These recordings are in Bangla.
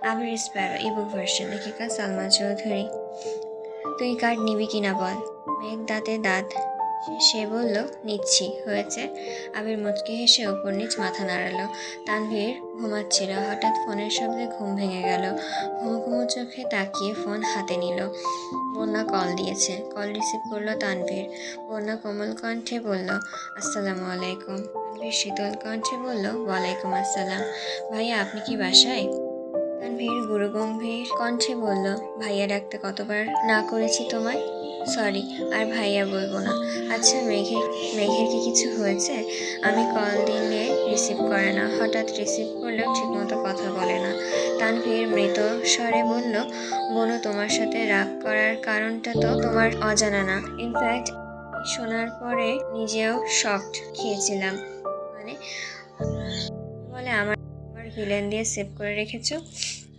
আবির স্প্যারো ইবুক ভার্সন লেখিকা সালমা চৌধুরী। তুই কার্ড নিবি কিনা বল? মেঘ দাঁতে দাঁত। সে- বলল, নিচ্ছি। হয়েছে। আবির মুচকি হেসে ওপর নিচ মাথা নাড়ালো। তানভীর ঘুমাচ্ছিল। হঠাৎ ফোনের শব্দে ঘুম ভেঙে গেল। ঘুমো চোখে তাকিয়ে ফোন হাতে নিল। বন্যা কল দিয়েছে। কল রিসিভ করল তানভীর। বন্যা কোমল কণ্ঠে বলল, আসসালামু আলাইকুম। তানভীর শীতল কণ্ঠে বলল, ওয়ালাইকুম আসসালাম। ভাইয়া, আপনি কি বাসায়? তানভীর গুরুগম্ভীর কণ্ঠে বলল, ভাইয়া ডাকতে কতবার না করেছি তোমায়? সরি, আর ভাইয়া বলব না। আচ্ছা মেঘের মেঘের কি কিছু হয়েছে? আমি কল দিলে রিসিভ করে না। হঠাৎ রিসিভ করলেও ঠিকমতো কথা বলে না। তানভীর মৃত স্বরে বলল, বনু, তোমার সাথে রাগ করার কারণটা তো তোমার অজানা না। ইনফ্যাক্ট শোনার পরে নিজেও শকড খেয়েছিলাম। মানে বলে আমার ভিলেন দিয়ে সেভ করে রেখেছো?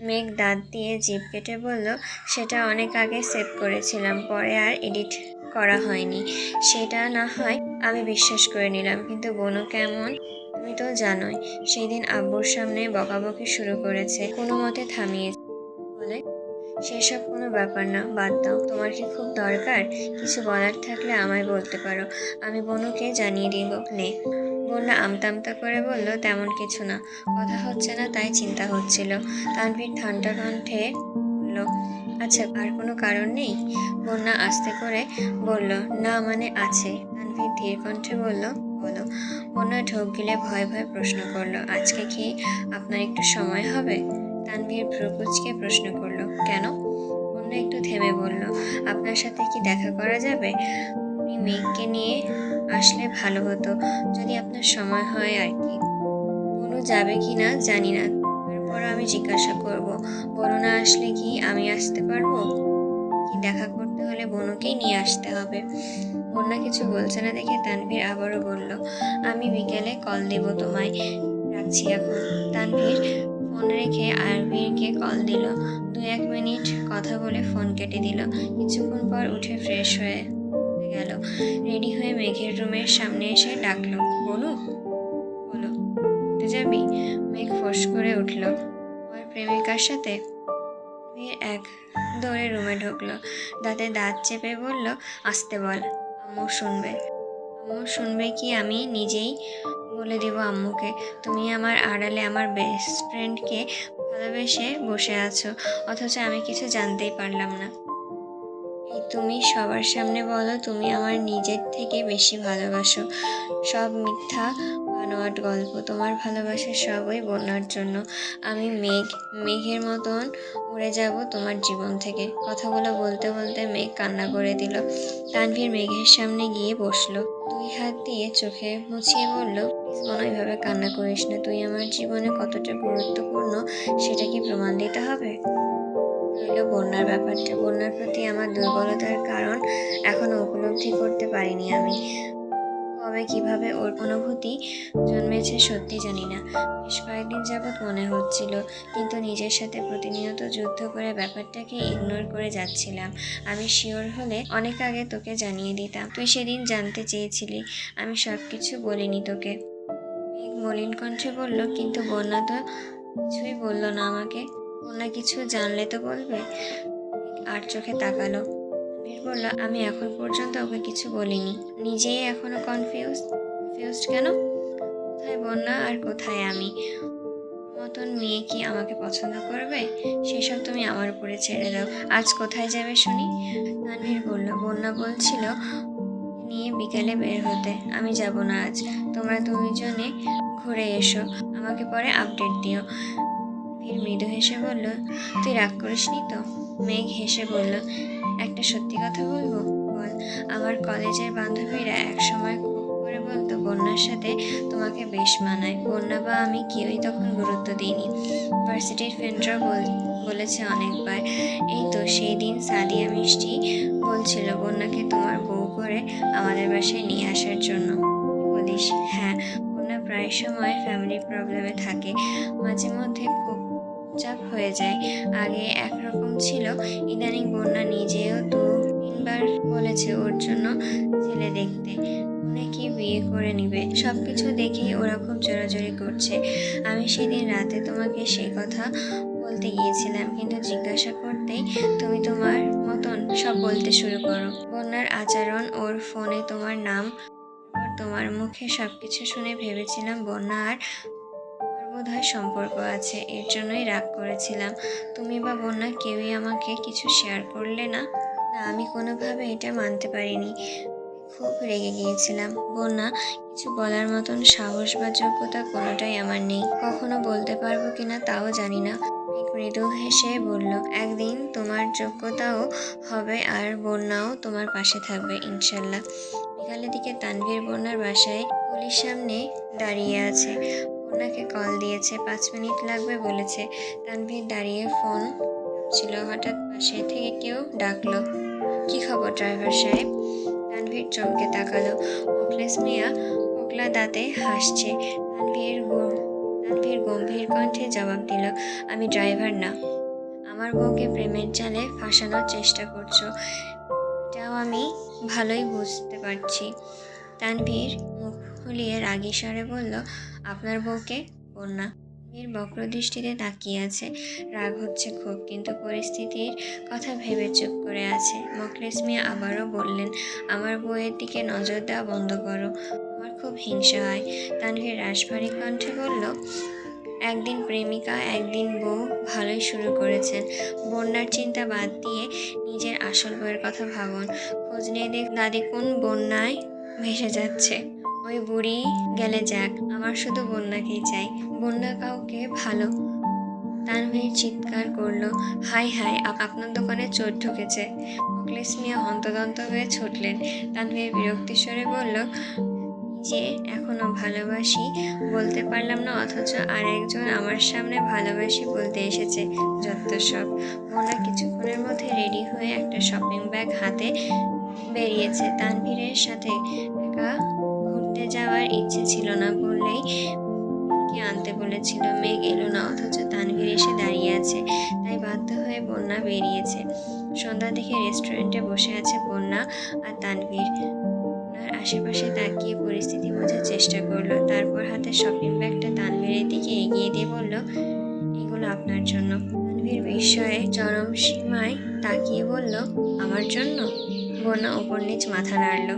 মেঘ দাঁত দিয়ে জিভ কেটে বলল, সেটা অনেক আগে সেভ করেছিলাম, পরে আর এডিট করা হয়নি। সেটা না হয় আমি বিশ্বাস করে নিলাম, কিন্তু বনু কেমন? তুমি তো জানোই সেই দিন আব্বুর সামনে বকাবকি শুরু করেছে, কোনো মতে থামিয়েছে বলে, সেসব কোনো ব্যাপার না, বাদ দাও। তোমার কি খুব দরকার? কিছু বলার থাকলে আমায় বলতে পারো। আমি বনুকে জানিয়ে দিব, নে। বন্যা আমতামতা করে বলল, তেমন কিছু না। কথা হচ্ছে না, তাই চিন্তা হচ্ছিল। তানভীর ঠান্ডা কণ্ঠে বলল আচ্ছা আর কোনো কারণ নেই? বন্যা আস্তে করে বলল, না মানে আছে। তানভীর ধীর কণ্ঠে বলল, বলো। বন্যা ঢোক গিলে ভয় ভয় প্রশ্ন করল, আজকে কি আপনার একটু সময় হবে? তানভীর ভ্রুকুচকে প্রশ্ন করল, কেন? বন্যা একটু থেমে বলল, আপনার সাথে কি দেখা করা যাবে? আপনি মেঘকে নিয়ে আসলে ভালো হতো। যদি আপনার সময় হয় আর কি। বনু যাবে কি না জানি না। তারপর আমি জিজ্ঞাসা করব, বনু না আসলে কি আমি আসতে পারব? কি দেখা করতে হলে বনুকেই নিয়ে আসতে হবে। বন্যা কিছু বলছে না দেখে তানভীর আবারও বলল, আমি বিকেলে কল দেব তোমায়। রাখছি এখন। তানভীর ফোন রেখে আরবিরকে কল দিল। দু এক মিনিট কথা বলে ফোন কেটে দিল। কিছুক্ষণ পর উঠে ফ্রেশ হয়ে গেল। রেডি হয়ে মেঘের রুমের সামনে এসে ডাকলো, বনু বলো উঠতে যাবি? মেঘ ফোঁস করে উঠল। ওর প্রেমিকার সাথে মেঘ এক দৌড়ে রুমে ঢুকলো। দাঁতে দাঁত চেপে বলল, আসতে বল, আম্মু শুনবে। আম্মু শুনবে কি আমি নিজেই বলে দিব আম্মুকে? তুমি আমার আড়ালে আমার বেস্ট ফ্রেন্ডকে ভালোবেসে বসে আছো, অথচ আমি কিছু জানতেই পারলাম না। তুমি সবার সামনে বলো, তুমি আমার নিজের থেকে বেশি ভালোবাসো। সব মিথ্যা, বানোয়াট গল্প। তোমার ভালোবাসা সবই বন্যার জন্য। আমি মেঘ, মেঘের মতন উড়ে যাব তোমার জীবন থেকে। কথাগুলো বলতে বলতে মেঘ কান্না করে দিল। তানভীর মেঘের সামনে গিয়ে বসল। দুই হাত দিয়ে চোখে মুছিয়ে বলল, প্লিজ মনে কান্না করিস না। তুই আমার জীবনে কতটা গুরুত্বপূর্ণ, সেটা কি প্রমাণ দিতে হবে? রইল বন্যার ব্যাপারটা। বন্যার প্রতি আমার দুর্বলতার কারণ এখনও উপলব্ধি করতে পারিনি আমি। কবে কীভাবে ওর অনুভূতি জন্মেছে সত্যি জানি না। বেশ কয়েকদিন যাবৎ মনে হচ্ছিল, কিন্তু নিজের সাথে প্রতিনিয়ত যুদ্ধ করে ব্যাপারটাকে ইগনোর করে যাচ্ছিলাম। আমি শিওর হলে অনেক আগে তোকে জানিয়ে দিতাম। তুই সেদিন জানতে চেয়েছিলি, আমি সব কিছু বলিনি তোকে। মলিন কণ্ঠে বলল, কিন্তু বন্যা তো কিছুই বলল না আমাকে। বন্যা কিছু জানলে তো বলবে। আর চোখে তাকালো। আমির বলল, আমি এখন পর্যন্ত ওকে কিছু বলিনি। নিজেই এখনও কনফিউজ কনফিউজড কেন? কোথায় বন্যা আর কোথায় আমি? মতন মেয়ে কি আমাকে পছন্দ করবে? সেসব তুমি আমার উপরে ছেড়ে দাও। আজ কোথায় যাবে শুনি? তানভীর বলল, বন্যা বলছিল নিয়ে বিকালে বের হতে। আমি যাব না আজ। তোমরা দুইজনে ঘুরে এসো। আমাকে পরে আপডেট দিও। বীর মৃদু হেসে বলল, তুই রাগ করিসনি তো? মেঘ হেসে বলল, একটা সত্যি কথা বলব? বল, আমার কলেজের বান্ধবীরা একসময় খুব করে বলতো বন্যার সাথে তোমাকে বেশ মানায়। বন্যা বা আমি কেউই তখন গুরুত্ব দিইনি। ভার্সিটির ফ্রেন্ডরাও বল, বলেছে অনেকবার, এই তো সেই দিন সাদিয়া মিষ্টি বলছিল বন্যাকে তোমার বউ করে আমাদের বাসায় নিয়ে আসার জন্য। বলিস? হ্যাঁ বন্যা প্রায় সময় ফ্যামিলি প্রবলেমে থাকে। মাঝে মধ্যে খুব চাপ হয়ে যায়। আগে একরকম ছিল। ইদানিং বন্যা নিজেও দু, তিনবার বলেছে ওর জন্য ছেলে দেখতে। অনেকে বিয়ে করে নিবে? সব কিছু দেখেই ওরা খুব জোরাজোরি করছে। আমি সেদিন রাতে তোমাকে সে কথা বলতে গিয়েছিলাম, কিন্তু জিজ্ঞাসা করতেই তুমি তোমার মতন সব বলতে শুরু করো। বন্যার আচরণ, ওর ফোনে তোমার নাম তোমার মুখে সব কিছু শুনে ভেবেছিলাম বন্যা আর বোধহয় সম্পর্ক আছে, এর জন্যই রাগ করেছিলাম। তুমি বা বন্যা কেউই আমাকে কিছু শেয়ার করলে না? না, আমি কোনোভাবে এটা মানতে পারিনি। খুব রেগে গিয়েছিলাম। বন্যা, কিছু বলার মতন সাহস বা যোগ্যতা কোনোটাই আমার নেই। কখনো বলতে পারব কিনা তাও জানি না। মৃদু হেসে বলল, একদিন তোমার যোগ্যতাও হবে আর বন্যাও তোমার পাশে থাকবে, ইনশাল্লাহ। বিকালের দিকে তানভীর বন্যার বাসায় পুলিশ সামনে দাঁড়িয়ে আছে। বন্যাকে কল দিয়েছে, পাঁচ মিনিট লাগবে বলেছে। তানভীর দাঁড়িয়ে ফোন ছিল হঠাৎ পাশে থেকে কেউ ডাকলো। কি খবর ড্রাইভার সাহেব? তানভীর চমকে তাকালো। মুখলেস মিয়া কোকলা দাঁতে হাসছে। তানভীর তানভীর গম্ভীর কণ্ঠে জবাব দিল, আমি ড্রাইভার না। আমার বউকে প্রেমের জালে ফাঁসানোর চেষ্টা করছ। এটাও আমি ভালোই বুঝতে পারছি। তানভীর মুখ খুলিয়ে রাগী স্বরে বলল আপনার বউকে বন্যা তানভীর বক্র দৃষ্টিতে তাকিয়ে আছে। রাগ হচ্ছে খুব, কিন্তু পরিস্থিতির কথা ভেবে চুপ করে আছে। মকলেস মিয়া আবারও বললেন, আমার বউয়ের দিকে নজর দেওয়া বন্ধ করো। আমার খুব হিংসা হয়। তানভীর রাশভারী কণ্ঠে বলল, একদিন প্রেমিকা, একদিন বউ ভালোই শুরু করেছেন। বন্যার চিন্তা বাদ দিয়ে নিজের আসল বউয়ের কথা ভাবুন। খোঁজ নিয়ে দেখ দাদি কোন বন্যায় ভেসে যাচ্ছে। ওই বুড়ি গেলে যাক, আমার শুধু বন্যাকেই চাই, বন্যা কাউকে ভালো। তানভীর চিৎকার করল, হাই হাই আপনার দোকানে চোর ঢুকেছে। মুখলেস মিয়া হন্তদন্ত হয়ে ছুটলেন। তানভীর বিরক্তি স্বরে বলল যে এখনও ভালোবাসি, বলতে পারলাম না, অথচ আরেকজন আমার সামনে ভালোবাসি বলতে এসেছে, যত সব। মোনা কিছুক্ষণের মধ্যে রেডি হয়ে একটা শপিং ব্যাগ হাতে বেরিয়েছে। তানভীরের সাথে একা ঘুরতে যাওয়ার ইচ্ছে ছিল না বললেই কে আনতে বলেছিল মেঘ এলো না, অথচ তানভীর এসে দাঁড়িয়ে আছে। তাই বাধ্য হয়ে বন্যা বেরিয়েছে। সন্ধ্যা দেখে রেস্টুরেন্টে বসে আছে বন্যা আর তানভীর। আশেপাশে তাকিয়ে পরিস্থিতি বোঝার চেষ্টা করল। তারপর হাতে শপিং ব্যাগটা তানভীরের দিকে এগিয়ে দিয়ে বলল, এগুলো আপনার জন্য। তানভীর বিস্ময়ে চরম সীমায় তাকিয়ে বলল, আমার জন্য? বন্যা ওপর নিচ মাথা নাড়ল।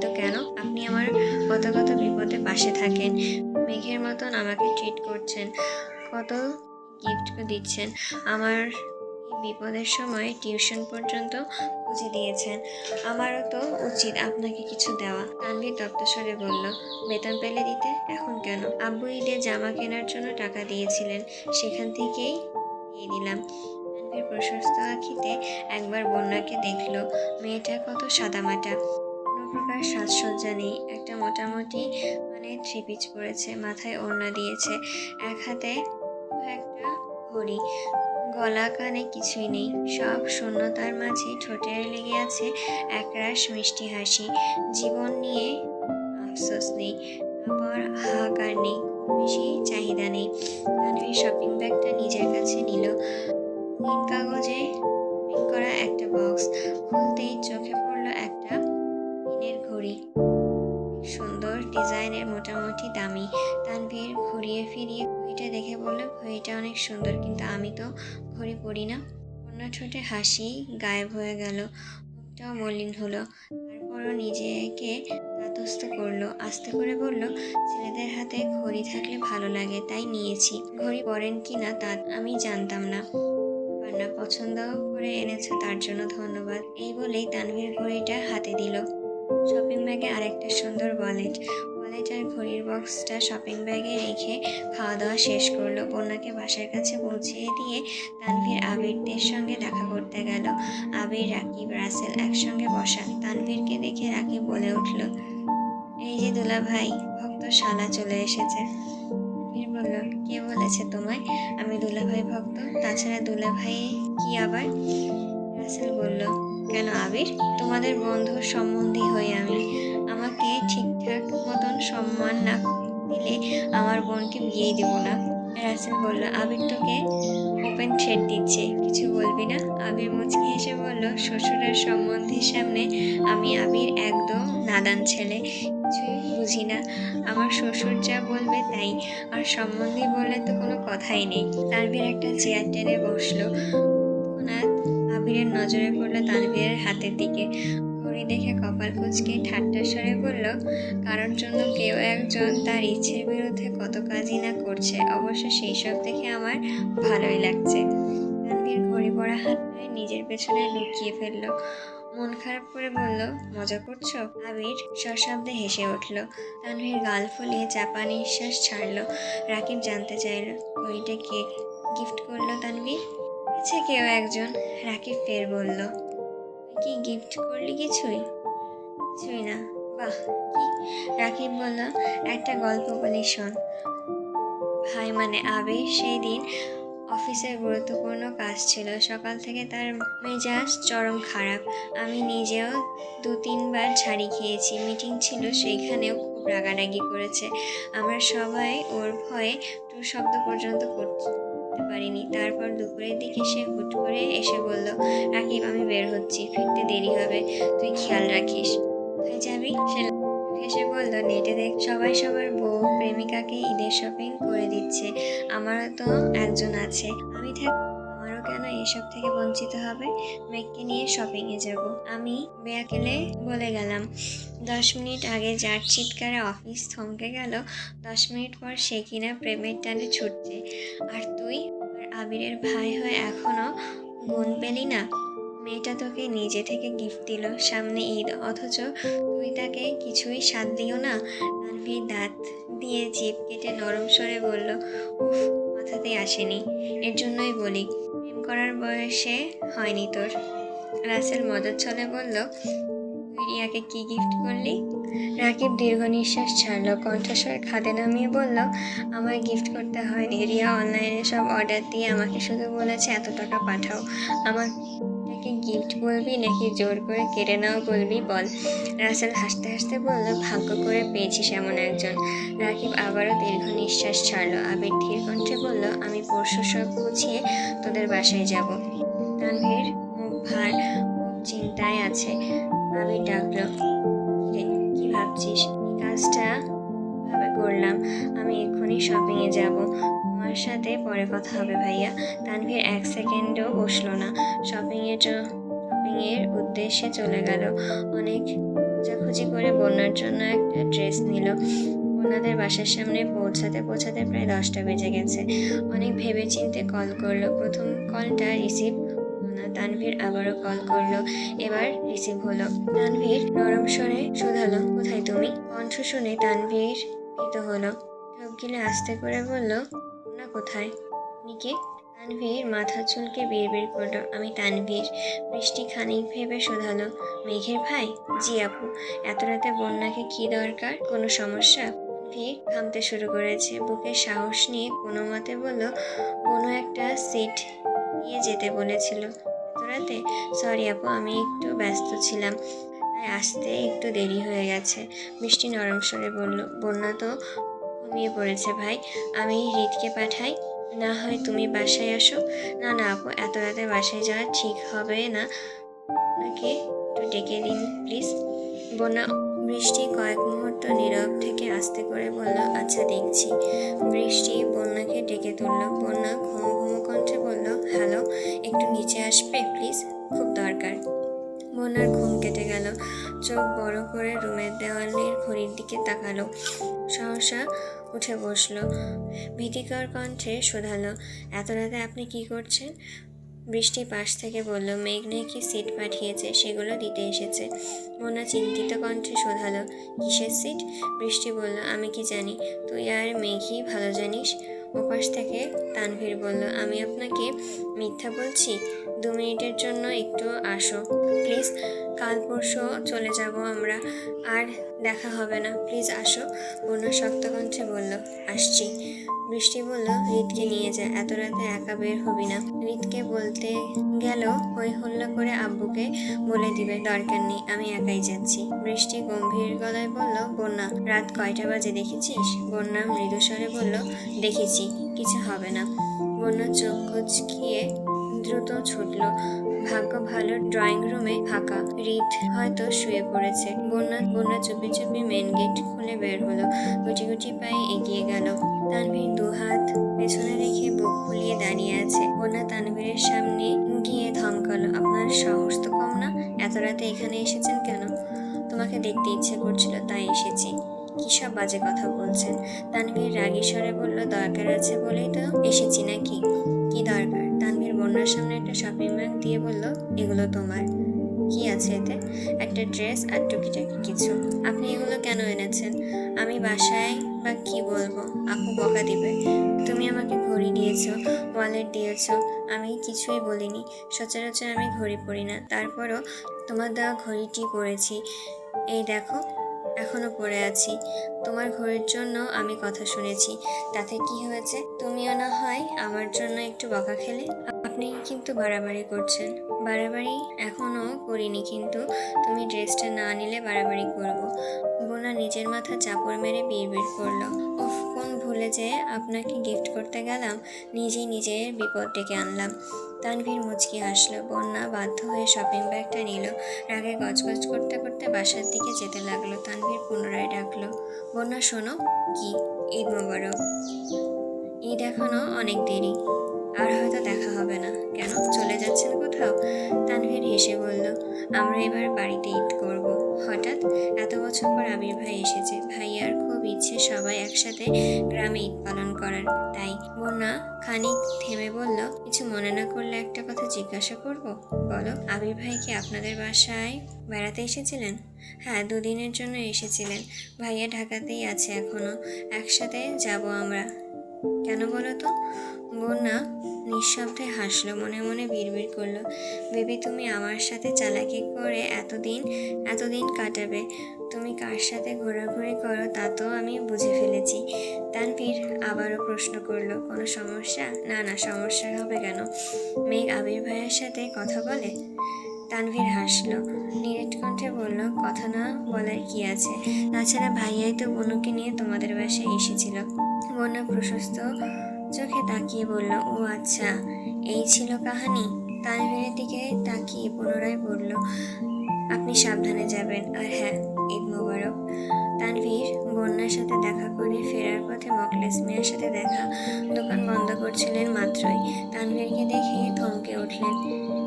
কিন্তু কেন? আপনি আমার কত কত বিপদে পাশে থাকেন। মেঘের মতন আমাকে ট্রিট করছেন। কত গিফট দিচ্ছেন। আমার বিপদের সময় টিউশন পর্যন্ত খুঁজে দিয়েছেন। আমারও তো উচিত আপনাকে কিছু দেওয়া। তানভীর দপ্তস্বরে বলল, বেতন পেলে দিতে? এখন কেন? আব্বু ঈদে জামা কেনার জন্য টাকা দিয়েছিলেন। সেখান থেকেই দিয়ে দিলাম। তানভীর প্রশস্ত আখিতে একবার বন্যাকে দেখল। মেয়েটা কত সাদামাটা। প্রকার সাজসজ্জা নেই। একটা মোটামুটি মানে থ্রি পিচ পরেছে মাথায় ওড়না দিয়েছে, এক হাতে একটা ঘড়ি। গলা কানে কিছুই নেই। সব শূন্যতার মাঝে ঠোঁটে লেগে আছে একরাশ মিষ্টি হাসি। জীবন নিয়ে আফসোস নেই, আবার হাহাকার নেই বেশি চাহিদা নেই। তানভীর শপিং ব্যাগটা নিজের কাছে নিল। রঙিন কাগজে করা একটা বক্স খুলতেই চোখে পড়ল একটা পিনের ঘড়ি। সুন্দর ডিজাইনের মোটামুটি দামি। তানভীর ঘুরিয়ে ফিরিয়ে ঘড়িটা দেখে বলল, ঘড়িটা অনেক সুন্দর, কিন্তু আমি তো ঘড়ি পরি না। কন্যা ঠোঁটে হাসি গায়েব হয়ে গেল। মুখটাও মলিন হলো। তারপরও নিজেকে তাতস্থ করল। আস্তে করে বলল, ছেলেদের হাতে ঘড়ি থাকলে ভালো লাগে, তাই নিয়েছি। ঘড়ি পরেন কি না তা আমি জানতাম না। ব্যাপার না পছন্দ করে এনেছো, তার জন্য ধন্যবাদ। এই বলেই তানভীর ঘড়িটা হাতে দিল। শপিং ব্যাগে আরেকটা সুন্দর ওয়ালেট। ওয়ালেট আর ঘড়ির বক্সটা শপিং ব্যাগে রেখে খাওয়া দাওয়া শেষ করল। বন্যাকে বাসার কাছে পৌঁছিয়ে দিয়ে তানভীর আবিরদের সঙ্গে দেখা করতে গেল। আবির, রাকিব, রাসেল একসঙ্গে বসা। তানভীরকে দেখে রাকিব বলে উঠল, এই যে দুলা ভাই ভক্ত শালা চলে এসেছে। বলল, কে বলেছে তোমায়? আমি দুলাভাই ভক্ত। তাছাড়া দুলাভাই কি আবার? রাসেল বলল কেন আবির? তোমাদের বন্ধুর সম্বন্ধী হই আমি আমাকে ঠিকঠাক মতন সম্মান না দিলে আমার বোনকে বিয়েই দেবো না। রাসেল বলল, আবির তোকে ওপেন থ্রেড দিচ্ছে, কিছু বলবি না? আবির মুচকি হেসে বলল, শ্বশুরের সম্বন্ধের সামনে আমি আবির একদম নাদান ছেলে, কিছুই বুঝি না। আমার শ্বশুর যা বলবে তাই, আর সম্বন্ধে বললে তো কোনো কথাই নেই। তানভীর একটা চেয়ার টেনে বসল। আবিরের নজরে পড়ল তানভীরের হাতের দিকে। ঘড়ি দেখে কপাল কুচকে ঠাট্টা সরে বলল কারোর জন্য কেউ একজন তার ইচ্ছের বিরুদ্ধে কত কাজই না করছে। অবশ্য সেই সব দেখে আমার ভালোই লাগছে। তানভীর ঘড়ি পড়া হাতটায় নিজের পেছনে লুকিয়ে ফেলল। মন খারাপ করে বলল, মজা করছ? আবির সশব্দে হেসে উঠল। তানভীর গাল ফুলিয়ে চাপা নিঃশ্বাস ছাড়লো। রাকিব জানতে চাইল, ঘড়িটা কে গিফট করল তানভীর? আচ্ছা কেউ একজন। রাকিব ফের বলল কি গিফট করলি কিছুই? কিছুই না। বাহ, কি? রাকিব বলল, একটা গল্প বলি, শোন। ভাই মানে আবির, সেই দিন অফিসের গুরুত্বপূর্ণ কাজ ছিল। সকাল থেকে তার মেজাজ চরম খারাপ। আমি নিজেও দু তিনবার ঝাড়ি খেয়েছি। মিটিং ছিল, সেইখানেও খুব রাগারাগি করেছে। আমরা সবাই ওর ভয়ে টু শব্দ পর্যন্ত পারিনি। তারপর দুপুরের দিকে সে হুট করে এসে বলল, রাকিব, আমি বের হচ্ছি, ফিরতে দেরি হবে, তুই খেয়াল রাখিস। কোথায় যাবি? সে হেসে বলল, নেটে দেখ, সবাই সবার বউ প্রেমিকাকে ঈদের শপিং করে দিচ্ছে। আমারও তো একজন আছে। আমি থাক কেন এসব থেকে বঞ্চিত হবে? মেঘকে নিয়ে শপিংয়ে যাব। আমি বেয়াকেলে বলে গেলাম, দশ মিনিট আগে যার চিৎকারে অফিস থমকে গেল, দশ মিনিট পর সে কিনা প্রেমের টানে ছুটছে। আর তুই আবিরের ভাই হয়ে এখনও গুণ পেলি না? মেয়েটা তোকে নিজে থেকে গিফট দিল সামনে ঈদ, অথচ তুই তাকে কিছুই স্বাদ দিও না? তানভীর দাঁত দিয়ে জিভ কেটে নরম স্বরে বলল, উফ, মাথাতেই আসেনি। এর জন্যই বলি প্রেম করার বয়সে হয়নি তোর। রাসেল মজার ছলে বলল তুই রিয়াকে কি গিফট করলি? রাকিব দীর্ঘ নিঃশ্বাস ছাড়লো, কণ্ঠস্বর খাদে নামিয়ে বলল, আমার গিফট করতে হয়নি। রিয়া অনলাইনে সব অর্ডার দিয়ে আমাকে শুধু বলেছে, এত টাকা পাঠাও। আমাকে গিফট বলবি নাকি জোর করে কেড়ে নাও বলবি বল। রাসেল হাসতে হাসতে বলল ভাগ্য করে পেয়েছিস এমন একজন। রাকিব আবারও দীর্ঘ নিঃশ্বাস ছাড়লো। আবির ধীর কণ্ঠে বলল আমি পরশু সব গুছিয়ে তোদের বাসায় যাব। তানভীর মুখ ভার চিন্তায় আছে। আবির ডাকলো "কিরে, কি ভাবছিস? এই কাজটা করলাম আমি এক্ষুনি শপিংয়ে যাব। তোমার সাথে পরে কথা হবে, ভাইয়া। তানভীর এক সেকেন্ডও বসল না। শপিংয়ের শপিংয়ের উদ্দেশ্যে চলে গেল। অনেক খোঁজাখুঁজি করে বন্যার জন্য একটা ড্রেস নিল। বন্যাদের বাসার সামনে পৌঁছাতে পৌঁছাতে প্রায় দশটা বেজে গেছে। অনেক ভেবে চিনতে কল করল। প্রথম কলটা রিসিভ তানভীর আবারও কল করল। এবার রিসিভ হলো। তানভীর নরম স্বরে শোধালো, কোথায় তুমি? কণ্ঠ শুনে তানভীর ভীত হলো। ঢোক গিলে আস্তে করে বলল কোথায়? আপনি কে তানভীর মাথা চুলকে বের বের করল। আমি তানভীর, বৃষ্টি খানিক ভেবে শোধালো। মেঘের ভাই? জি আপু, এত রাতে বন্যাকে কি দরকার? কোনো সমস্যা? তানভীর ঘামতে শুরু করেছে। বুকে সাহস নিয়ে কোনো মতে বলল, কোনো একটা সিট নিয়ে যেতে বলেছিল। এত রাতে? সরি আপু, আমি একটু ব্যস্ত ছিলাম। তাই আসতে একটু দেরি হয়ে গেছে। বৃষ্টি নরম স্বরে বলল, বন্যা তো ঘুমিয়ে পড়েছে ভাই। আমি হৃদকে পাঠাই। না হয় তুমি বাসায় আসো। না না আপু, এত রাতে বাসায় যাওয়া ঠিক হবে না। আপনাকে একটু ডেকে দিন প্লিজ। বন্যা বৃষ্টি কয়েক মুহূর্ত নীরব থেকে আস্তে করে বলল আচ্ছা দেখছি। বৃষ্টি বন্যাকে ডেকে তুলল। বন্যা ঘুমো ঘুমো কণ্ঠে বলল, হ্যালো, একটু নিচে আসবে, প্লিজ? খুব দরকার। বন্যার ঘুম কেটে গেল। চোখ বড় করে রুমের দেওয়ালের ঘড়ির দিকে তাকালো। সহসা উঠে বসল। ভীতিকর কণ্ঠে শোধালো, এত রাতে আপনি কি করছেন? বৃষ্টি পাশ থেকে বলল মেঘ নাকি সিট পাঠিয়েছে? সেগুলো দিতে এসেছে। মোনা চিন্তিত কণ্ঠে শোধালো, কিসের সিট? বৃষ্টি বলল, আমি কি জানি। তুই আর মেঘই ভালো জানিস? ওপাশ থেকে তানভীর বলল, আমি আপনাকে মিথ্যা বলছি? দু মিনিটের জন্য একটু আসো। প্লিজ, কাল পরশু চলে যাব আমরা। আর দেখা হবে না। প্লিজ আসো বন্যা শক্ত কণ্ঠে বলল। আসছি। বৃষ্টি বলল রিতকে নিয়ে যা। এত রাতে একা বের হবি না। রিতকে বলতে গেল হই হল্লা করে আব্বুকে বলে দিবে, দরকার নেই, আমি একাই যাচ্ছি। বৃষ্টি গম্ভীর গলায় বলল, বন্যা, রাত কয়টা বাজে দেখেছিস? বন্যা মৃদুস্বরে বলল, দেখেছি, কিছু হবে না। বন্যা চোখ কুচকিয়ে দ্রুত ছুটল। ভাগ্য ভালো ড্রয়িং রুমে ফাঁকা। রিত হয়তো শুয়ে পড়েছে। বন্যা বন্যা চুপি চুপি মেন গেট খুলে বের হলো। গুটি গুটি পায়ে এগিয়ে গেল। তানভীর দু হাত পেছনে রেখে বুক ফুলিয়ে দাঁড়িয়ে আছে। বন্যা তানভীরের সামনে গিয়ে ধমকালো, আপনার সাহস তো কম না? এত রাতে এখানে এসেছেন কেন? তোমাকে দেখতে ইচ্ছে করছিল, তাই এসেছি। কি সব বাজে কথা বলছেন? তানভীর রাগী স্বরে বলল, দরকার আছে বলেই তো এসেছি নাকি? কি দরকার? তানভীর বন্যার সামনে একটা শপিং ব্যাগ দিয়ে বলল, এগুলো তোমার। কি আছে এতে? একটা ড্রেস আর টুকিটাকি কিছু। আপনি এগুলো কেন এনেছেন? আমি বাসায় বা কি বলব? আপু বকা দিবে। তুমি আমাকে ঘড়ি দিয়েছ ওয়ালেট দিয়েছ, আমি কিছুই বলিনি। সচরাচর আমি ঘড়ি পরি না। তারপরও তোমার দেওয়া ঘড়িটি পরেছি। এই দেখো, এখনও পড়ে আছি। তোমার ঘড়ির জন্য আমি কথা শুনেছি। তাতে কি হয়েছে? তুমিও না হয় আমার জন্য একটু বকা খেলে? আপনি কিন্তু বাড়াবাড়ি করছেন। বাড়াবাড়ি এখনও করিনি, কিন্তু তুমি ড্রেসটা না নিলে বাড়াবাড়ি করব। বোনা নিজের মাথা চাপড় মেরে বিড়বিড় করল। উফ, কোন ভুলে যে আপনাকে গিফট করতে গেলাম, নিজেই নিজের বিপদ ডেকে আনলাম। তানভীর মুচকি হাসলো। বন্যা বাধ্য হয়ে শপিং ব্যাগটা নিল। রাগে গজগজ করতে করতে বাসার দিকে যেতে লাগল। তানভীর পুনরায় ডাকলো, বন্যা শোনো, কি? ঈদ মোবারক। ঈদ এখনও অনেক দেরি। আর হয়তো দেখা হবে না। কেন? চলে যাচ্ছেন কোথাও? তানভীর হেসে বলল, আমরা এবার বাড়িতে ঈদ করব। হঠাৎ এত বছর পর আবির ভাই এসেছে। ভাইয়ার খুব ইচ্ছে সবাই একসাথে গ্রামে ঈদ পালন করার। তাই বন্যা খানিক থেমে বলল, কিছু মনে না করলে একটা কথা জিজ্ঞাসা করব? বলো, আবির ভাই কি আপনাদের বাসায় বেড়াতে এসেছিলেন? হ্যাঁ দুদিনের জন্য এসেছিলেন। ভাইয়া ঢাকাতেই আছে এখনও। একসাথে যাব আমরা। কেন বলো তো? বন্যা নিঃশব্দে হাসলো, মনে মনে বিড়বিড় করল। বেবি, তুমি আমার সাথে চালাকি করে এতদিন এতদিন কাটাবে। তুমি কার সাথে ঘোরাঘুরি করো তা তো আমি বুঝে ফেলেছি। তানভীর আবারও প্রশ্ন করল, কোনো সমস্যা? না না, সমস্যা হবে কেন? মেঘ আবির ভাইয়ের সাথে কথা বলে? তানভীর হাসলো, নিরেট কণ্ঠে বলল, কথা না বলার কি আছে? তাছাড়া ভাইয়াই তো বনুকে নিয়ে তোমাদের বাসায় এসেছিল। বন্যা প্রশস্ত চোখে তাকিয়ে বলল, ও আচ্ছা এই ছিল কাহানি? তানভীরের দিকে তাকিয়ে পুনরায় বলল, আপনি সাবধানে যাবেন, আর হ্যাঁ ঈদ মোবারক। তানভীর বন্যার সাথে দেখা করে ফেরার পথে মকলেস মিয়ার সাথে দেখা দোকান বন্ধ করছিলেন মাত্রই। তানভীরকে দেখে থমকে উঠলেন,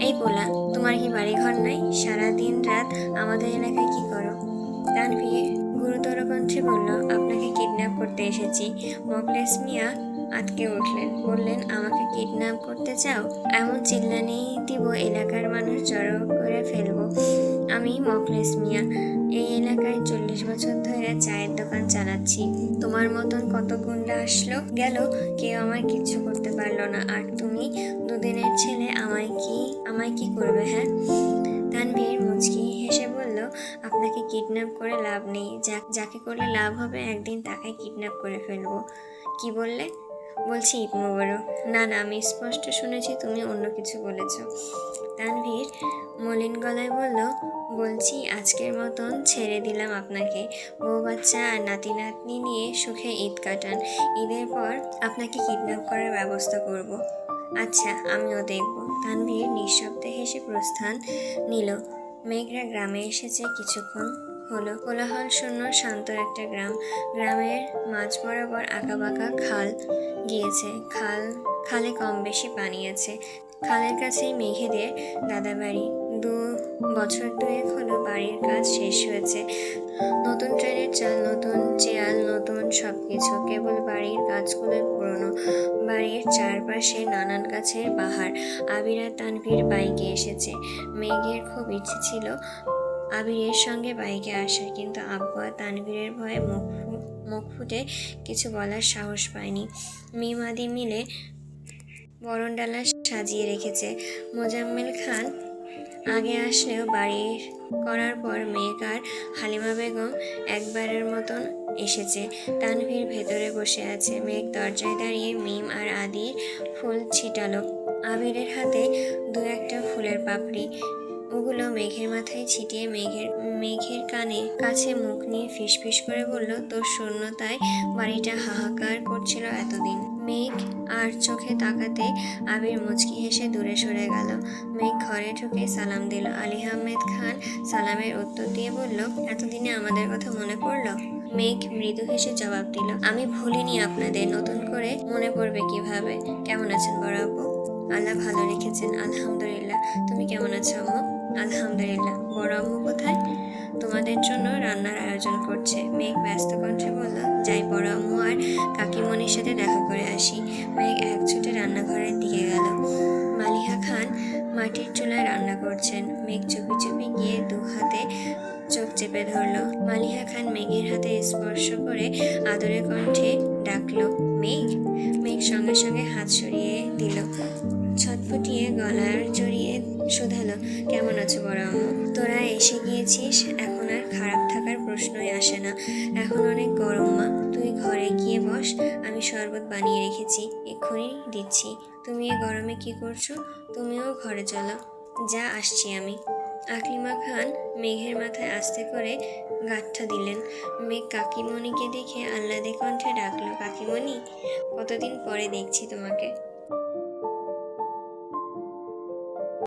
এই পোলা, তোমার কি বাড়ি ঘর নাই? সারা দিন রাত আমাদের এলাকায় কি করো? তানভীর গুরুতর কণ্ঠে বলল কিডন্যাপ করতে এসেছি। মকলেস মিয়া আটকে উঠলেন। বললেন, আমাকে কিডন্যাপ করতে চাও? এমন চিল্লা চিল্লানি দিব এলাকার মানুষ জড়ো করে ফেলব। আমি মকলেস মিয়া। এই এলাকায় চল্লিশ বছর ধরে চায়ের দোকান চালাচ্ছি। তোমার মতন কত গুন্ডা আসলো, গেল, কেউ আমায় কিচ্ছু করতে পারল না। আর তুমি দুদিনের ছেলে, আমায় কি আমায় কি করবে হ্যাঁ? তানভীর মুচকি হেসে আপনাকে কিডন্যাপ করে লাভ নেই। যা- যাকে করলে লাভ হবে, একদিন তাকে কিডন্যাপ করে ফেলব। কি বললে? বলছি ঈদ না না, আমি স্পষ্ট শুনেছি, তুমি অন্য কিছু বলেছ। তানভীর মলিন গলায় বলল, বলছি, আজকের মতন ছেড়ে দিলাম আপনাকে। বউ বাচ্চা আর নাতি নাতনি নিয়ে সুখে ঈদ কাটান। ঈদের পর আপনাকে কিডন্যাপ করার ব্যবস্থা করব। আচ্ছা আমিও দেখব। তানভীর নিঃশব্দে হেসে প্রস্থান নিল। মেঘরা গ্রামে এসেছে কিছুক্ষণ হলো। কোলাহল শূন্য, শান্ত একটা গ্রাম। গ্রামের মাঝ বরাবর আঁকাবাঁকা খাল গিয়েছে। খাল, খালে কম বেশি পানি আছে। খালের কাছেই মেঘেদের দাদা বাড়ি দু বছর দুয়েক হলো বাড়ির কাজ শেষ হয়েছে। নতুন ট্রেনের চাল, নতুন চেয়াল নতুন সব কিছু কেবল বাড়ির কাজগুলো পুরনো। বাড়ির চারপাশে নানান গাছের বাহার আবিরা তানভীর বাইকে এসেছে। মেঘের খুব ইচ্ছে ছিল আবিরের সঙ্গে বাইকে আসার, কিন্তু আব্বা তানভীরের ভয়ে মুখ মুখ ফুটে কিছু বলার সাহস পায়নি। মিমাদি মিলে বরণডালা সাজিয়ে রেখেছে। মোজাম্মেল খান আগে আসলেও বাড়ির করার পর মেঘ আর হালিমা বেগম একবারের মতন এসেছে। তানভীর ভেতরে বসে আছে। মেঘ দরজায় দাঁড়িয়ে মিম আর আদির ফুল ছিটালো। আবিরের হাতে দু একটা ফুলের পাপড়ি। ওগুলো মেঘের মাথায় ছিটিয়ে মেঘের মেঘের কানে কাছে মুখ নিয়ে ফিসফিস করে বলল, তোর শূন্যতায় বাড়িটা হাহাকার করছিল এতদিন। মেঘ আর চোখে তাকাতে আবির মুচকি হেসে দূরে সরে গেল। মেঘ ঘরে ঢুকে সালাম দিল। আলী আহমেদ খান সালামের উত্তর দিয়ে বলল, এতদিনে আমাদের কথা মনে পড়ল? মেঘ মৃদু হেসে জবাব দিল, আমি ভুলিনি আপনাদের নতুন করে মনে পড়বে কীভাবে। কেমন আছেন বড় আপু? আল্লাহ ভালো রেখেছেন, আলহামদুলিল্লাহ। তুমি কেমন আছো আম্মু? আলহামদুলিল্লাহ। বড় আম্মু কোথায়? তোমাদের জন্য রান্নার আয়োজন করছে। মেঘ ব্যস্ত কণ্ঠে বলল, যাই বড় আম্মু আর কাকিমণির সাথে দেখা করে আসি। মেঘ এক ছুটে রান্নাঘরের দিকে গেল। মালিহা খান মাটির চুলায় রান্না করছেন। মেঘ চুপি চুপি গিয়ে দু হাতে চোখ চেপে ধরলো। মালিহা খান মেঘের হাতে স্পর্শ করে আদরে কণ্ঠে ডাকলো, মেঘ! সঙ্গে সঙ্গে হাত সরিয়ে দিল। ছটফটিয়ে গলার জড়িয়ে শুধালো, কেমন আছো বড় আম্মু? তোরা এসে গিয়েছিস, এখন আর খারাপ থাকার প্রশ্নই আসে না। এখন অনেক গরম মা, তুই ঘরে গিয়ে বস, আমি শরবত বানিয়ে রেখেছি, এক্ষুনি দিচ্ছি। তুমি এ গরমে কি করছ? তুমিও ঘরে চলো। যা, আসছি আমি। আকলিমা খান মেঘের মাথায় আস্তে করে গাঠটা দিলেন। মেঘ কাকিমণিকে দেখে আহ্লাদে কণ্ঠে ডাকলো, কাকিমণি, কতদিন পরে দেখছি তোমাকে?